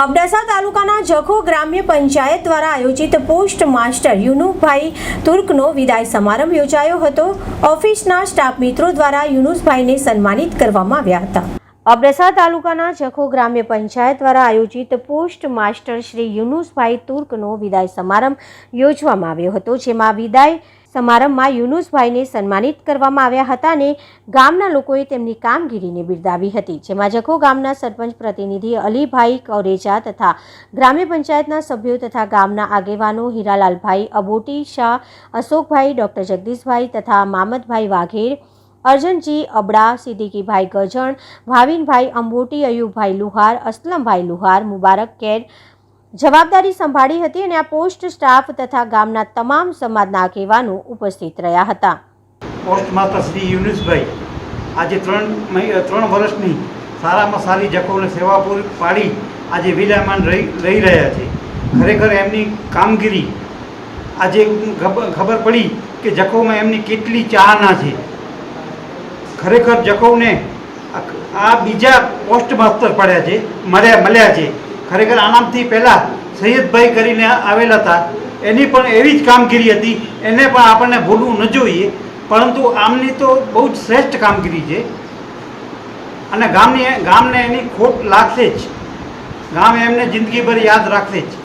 અબડાસા તાલુકાના જખો ગ્રામ્ય પંચાયત દ્વારા આયોજિત પોસ્ટ માસ્ટર યુનુસભાઈ તુર્કનો વિદાય સમારંભ યોજાયો હતો. ઓફિસના સ્ટાફ મિત્રો દ્વારા યુનુસભાઈને સન્માનિત કરવામાં આવ્યા હતા. અબડાસા તાલુકાના જખો ગ્રામ્ય પંચાયત દ્વારા આયોજિત પોસ્ટ માસ્ટર શ્રી યુનુસભાઈ તુર્કનો વિદાય સમારંભ યોજવામાં આવ્યો હતો, જેમાં વિદાય સમારંભમાં યુનુસભાઈને સન્માનિત કરવામાં આવ્યા હતા અને ગામના લોકોએ તેમની કામગીરીને બિરદાવી હતી. જેમાં જખો ગામના સરપંચ પ્રતિનિધિ અલીભાઈ કૌરેજા તથા ગ્રામ્ય પંચાયતના સભ્યો તથા ગામના આગેવાનો હીરાલાલભાઈ અબોટી, શાહ અશોકભાઈ, ડૉક્ટર જગદીશભાઈ તથા મામદભાઈ વાઘેર, અર્જનજી અબડા, સિદ્દીકીભાઈ ગજણ, ભાવિનભાઈ અંબોટી, અયુબભાઈ લુહાર, અસલમભાઈ લુહાર, મુબારક કેર જવાબદારી સંભાળી હતી અને આ પોસ્ટ સ્ટાફ તથા ગામના તમામ સમાજના આગેવાનો ઉપસ્થિત રહ્યા હતા. પોસ્ટ માતા શ્રી યુનુસભાઈ, આજે ત્રણ ત્રણ વર્ષની સારામાં સારી જખોને સેવા પૂરી પાડી આજે વિરામાન રહી રહી રહ્યા છે. ખરેખર એમની કામગીરી આજે ખબર પડી કે જખોમાં એમની કેટલી ચાહના છે. ખરેખર જખૌને આ બીજા પોસ્ટ માસ્ટર પડ્યા છે મળ્યા મળ્યા છે. ખરેખર આનામથી પહેલાં સૈયદભાઈ કરીને આવેલા હતા. એની પણ એવી જ કામગીરી હતી. એને પણ આપણને ભૂલવું ન જોઈએ. પરંતુ આમની તો બહુ જ શ્રેષ્ઠ કામગીરી છે. અને ગામની ગામને એની ખોટ લાગશે જ. ગામ એમને જિંદગીભર યાદ રાખશે જ.